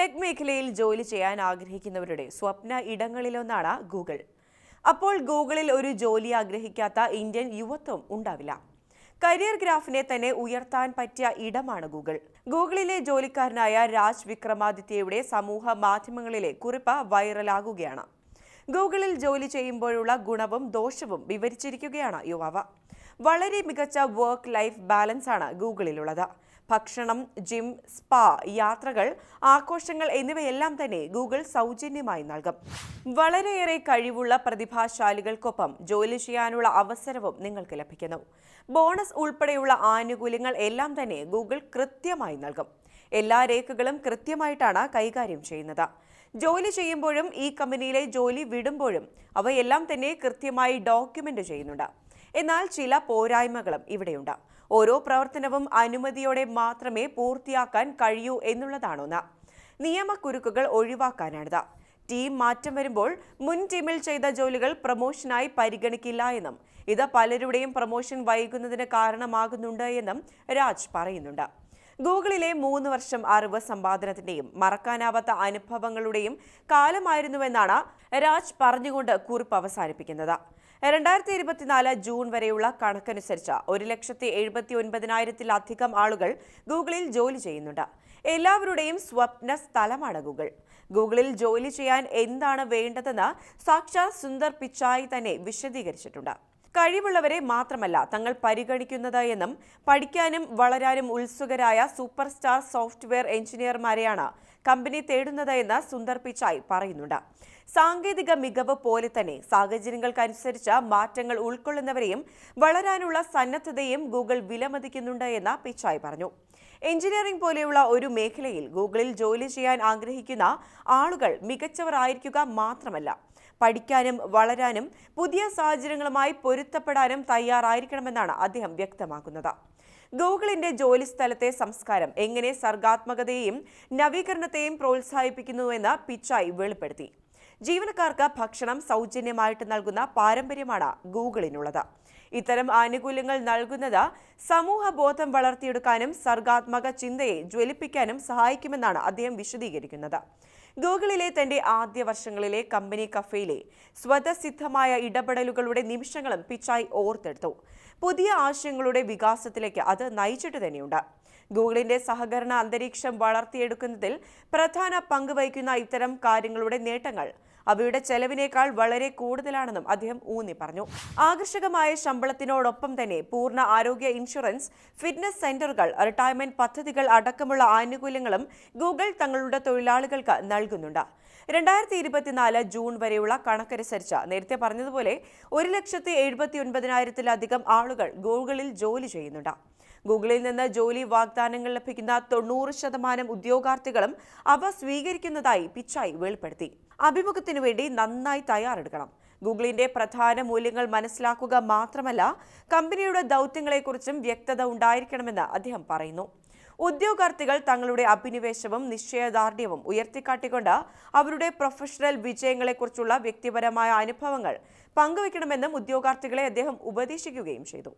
Tech മേഖലയിൽ ജോലി ചെയ്യാൻ ആഗ്രഹിക്കുന്നവരുടെ സ്വപ്ന ഇടങ്ങളിലൊന്നാണ് ഗൂഗിൾ. അപ്പോൾ ഗൂഗിളിൽ ഒരു ജോലി ആഗ്രഹിക്കാത്ത ഇന്ത്യൻ യുവത്വം ഉണ്ടാവില്ല. കരിയർ ഗ്രാഫിനെ തന്നെ ഉയർത്താൻ പറ്റിയ ഇടമാണ് ഗൂഗിൾ. ഗൂഗിളിലെ ജോലിക്കാരനായ രാജ് വിക്രമാദിത്യയുടെ സമൂഹ മാധ്യമങ്ങളിലെ കുറിപ്പ് വൈറലാകുകയാണ്. ഗൂഗിളിൽ ജോലി ചെയ്യുമ്പോഴുള്ള ഗുണവും ദോഷവും വിവരിച്ചിരിക്കുകയാണ് യുവാവ്. വളരെ മികച്ച വർക്ക് ലൈഫ് ബാലൻസ് ആണ് ഗൂഗിളിലുള്ളത്. ഭക്ഷണം ജിം സ്പാ യാത്രകൾ ആഘോഷങ്ങൾ എന്നിവയെല്ലാം തന്നെ ഗൂഗിൾ സൗജന്യമായി നൽകും. വളരെയേറെ കഴിവുള്ള പ്രതിഭാശാലികൾക്കൊപ്പം ജോലി ചെയ്യാനുള്ള അവസരവും നിങ്ങൾക്ക് ലഭിക്കുന്നു. ബോണസ് ഉൾപ്പെടെയുള്ള ആനുകൂല്യങ്ങൾ എല്ലാം തന്നെ ഗൂഗിൾ കൃത്യമായി നൽകും. എല്ലാ രേഖകളും കൃത്യമായിട്ടാണ് കൈകാര്യം ചെയ്യുന്നത്. ജോലി ചെയ്യുമ്പോഴും ഈ കമ്പനിയിലെ ജോലി വിടുമ്പോഴും അവയെല്ലാം തന്നെ കൃത്യമായി ഡോക്യുമെന്റ് ചെയ്യുന്നുണ്ട്. എന്നാൽ ചില പോരായ്മകളും ഇവിടെയുണ്ട്. ഓരോ പ്രവർത്തനവും അനുമതിയോടെ മാത്രമേ പൂർത്തിയാക്കാൻ കഴിയൂ എന്നുള്ളതാണൊന്ന്. നിയമക്കുരുക്കുകൾ ഒഴിവാക്കാനാണിത്. ടീം മാറ്റം വരുമ്പോൾ മുൻ ടീമിൽ ചെയ്ത ജോലികൾ പ്രൊമോഷനായി പരിഗണിക്കില്ല എന്നും ഇത് പലരുടെയും പ്രൊമോഷൻ വൈകുന്നതിന് കാരണമാകുന്നുണ്ട് എന്നും രാജ് പറയുന്നുണ്ട്. ഗൂഗിളിലെ മൂന്ന് വർഷം അറിവ് സമ്പാദനത്തിന്റെയും മറക്കാനാവാത്ത അനുഭവങ്ങളുടെയും കാലമായിരുന്നുവെന്നാണ് രാജ് പറഞ്ഞുകൊണ്ട് കുറിപ്പ് അവസാനിപ്പിക്കുന്നത്. രണ്ടായിരത്തി ഇരുപത്തിനാല് ജൂൺ വരെയുള്ള കണക്കനുസരിച്ച് ഒരു ലക്ഷത്തി എഴുപത്തി ഒൻപതിനായിരത്തിലധികം ആളുകൾ ഗൂഗിളിൽ ജോലി ചെയ്യുന്നുണ്ട്. എല്ലാവരുടെയും സ്വപ്ന സ്ഥലമാണ് ഗൂഗിൾ ഗൂഗിളിൽ ജോലി ചെയ്യാൻ എന്താണ് വേണ്ടതെന്ന് സാക്ഷാൽ സുന്ദർ പിച്ചായി തന്നെ വിശദീകരിച്ചിട്ടുണ്ട്. കഴിവുള്ളവരെ മാത്രമല്ല തങ്ങൾ പരിഗണിക്കുന്നത് എന്നും പഠിക്കാനും വളരാനും ഉത്സുകരായ സൂപ്പർ സ്റ്റാർ സോഫ്റ്റ്വെയർ എഞ്ചിനീയർമാരെയാണ് കമ്പനി തേടുന്നത് എന്ന് സുന്ദർ പിച്ചായ് പറയുന്നുണ്ട്. സാങ്കേതിക മികവ് പോലെ തന്നെ സാഹചര്യങ്ങൾക്കനുസരിച്ച് മാറ്റങ്ങൾ ഉൾക്കൊള്ളുന്നവരെയും വളരാനുള്ള സന്നദ്ധതയും ഗൂഗിൾ വിലമതിക്കുന്നുണ്ട് എന്ന് പിച്ചായ് പറഞ്ഞു. എഞ്ചിനീയറിംഗ് പോലെയുള്ള ഒരു മേഖലയിൽ ഗൂഗിളിൽ ജോലി ചെയ്യാൻ ആഗ്രഹിക്കുന്ന ആളുകൾ മികച്ചവരായിരിക്കുക മാത്രമല്ല പഠിക്കാനും വളരാനും പുതിയ സാഹചര്യങ്ങളുമായി പൊരുത്തപ്പെടാനും തയ്യാറായിരിക്കണമെന്നാണ് അദ്ദേഹം വ്യക്തമാക്കുന്നത്. ഗൂഗിളിന്റെ ജോലി സ്ഥലത്തെ സംസ്കാരം എങ്ങനെ സർഗാത്മകതയെയും നവീകരണത്തെയും പ്രോത്സാഹിപ്പിക്കുന്നുവെന്ന് പിച്ചായി വെളിപ്പെടുത്തി. ജീവനക്കാർക്ക് ഭക്ഷണം സൗജന്യമായിട്ട് നൽകുന്ന പാരമ്പര്യമാണ് ഗൂഗിളിനുള്ളത്. ഇത്തരം ആനുകൂല്യങ്ങൾ നൽകുന്നത് സമൂഹ ബോധം വളർത്തിയെടുക്കാനും സർഗാത്മക ചിന്തയെ ജ്വലിപ്പിക്കാനും സഹായിക്കുമെന്നാണ് അദ്ദേഹം വിശദീകരിക്കുന്നത്. ഗൂഗിളിലെ തന്റെ ആദ്യ വർഷങ്ങളിലെ കമ്പനി കഫേയിലെ സ്വതസിദ്ധമായ ഇടപെടലുകളുടെ നിമിഷങ്ങളും പിച്ചായി ഓർത്തെടുത്തു. പുതിയ ആശയങ്ങളുടെ വികാസത്തിലേക്ക് അത് നയിച്ചിട്ട് തന്നെയുണ്ട്. ഗൂഗിളിന്റെ സഹകരണ അന്തരീക്ഷം വളർത്തിയെടുക്കുന്നതിൽ പ്രധാന പങ്ക് വഹിക്കുന്ന ഇത്തരം കാര്യങ്ങളുടെ നേട്ടങ്ങൾ അവയുടെ ചെലവിനേക്കാൾ വളരെ കൂടുതലാണെന്നും അദ്ദേഹം ഊന്നി പറഞ്ഞു ആകർഷകമായ ശമ്പളത്തിനോടൊപ്പം തന്നെ പൂർണ ആരോഗ്യ ഇൻഷുറൻസ് ഫിറ്റ്നസ് സെന്ററുകൾ റിട്ടയർമെന്റ് പദ്ധതികൾ അടക്കമുള്ള ആനുകൂല്യങ്ങളും ഗൂഗിൾ തങ്ങളുടെ തൊഴിലാളികൾക്ക് നൽകുന്നുണ്ട്. രണ്ടായിരത്തി ഇരുപത്തിനാല് ജൂൺ വരെയുള്ള കണക്കനുസരിച്ച് നേരത്തെ പറഞ്ഞതുപോലെ ഒരു ലക്ഷത്തി എഴുപത്തി ഒൻപതിനായിരത്തിലധികം ആളുകൾ ഗൂഗിളിൽ ജോലി ചെയ്യുന്നുണ്ട്. ഗൂഗിളിൽ നിന്ന് ജോലി വാഗ്ദാനങ്ങൾ ലഭിക്കുന്ന തൊണ്ണൂറ് ശതമാനം ഉദ്യോഗാർത്ഥികളും അവ സ്വീകരിക്കുന്നതായി പിച്ചായി വെളിപ്പെടുത്തി. അഭിമുഖത്തിനു വേണ്ടി നന്നായി തയ്യാറെടുക്കണം. ഗൂഗിളിന്റെ പ്രധാന മൂല്യങ്ങൾ മനസ്സിലാക്കുക മാത്രമല്ല കമ്പനിയുടെ ദൗത്യങ്ങളെക്കുറിച്ചും വ്യക്തത ഉണ്ടായിരിക്കണമെന്ന് അദ്ദേഹം പറയുന്നു. ഉദ്യോഗാർത്ഥികൾ തങ്ങളുടെ അഭിനിവേശവും നിശ്ചയദാർഢ്യവും ഉയർത്തിക്കാട്ടിക്കൊണ്ട് അവരുടെ പ്രൊഫഷണൽ വിജയങ്ങളെക്കുറിച്ചുള്ള വ്യക്തിപരമായ അനുഭവങ്ങൾ പങ്കുവയ്ക്കണമെന്നും ഉദ്യോഗാർത്ഥികളെ അദ്ദേഹം ഉപദേശിക്കുകയും ചെയ്തു.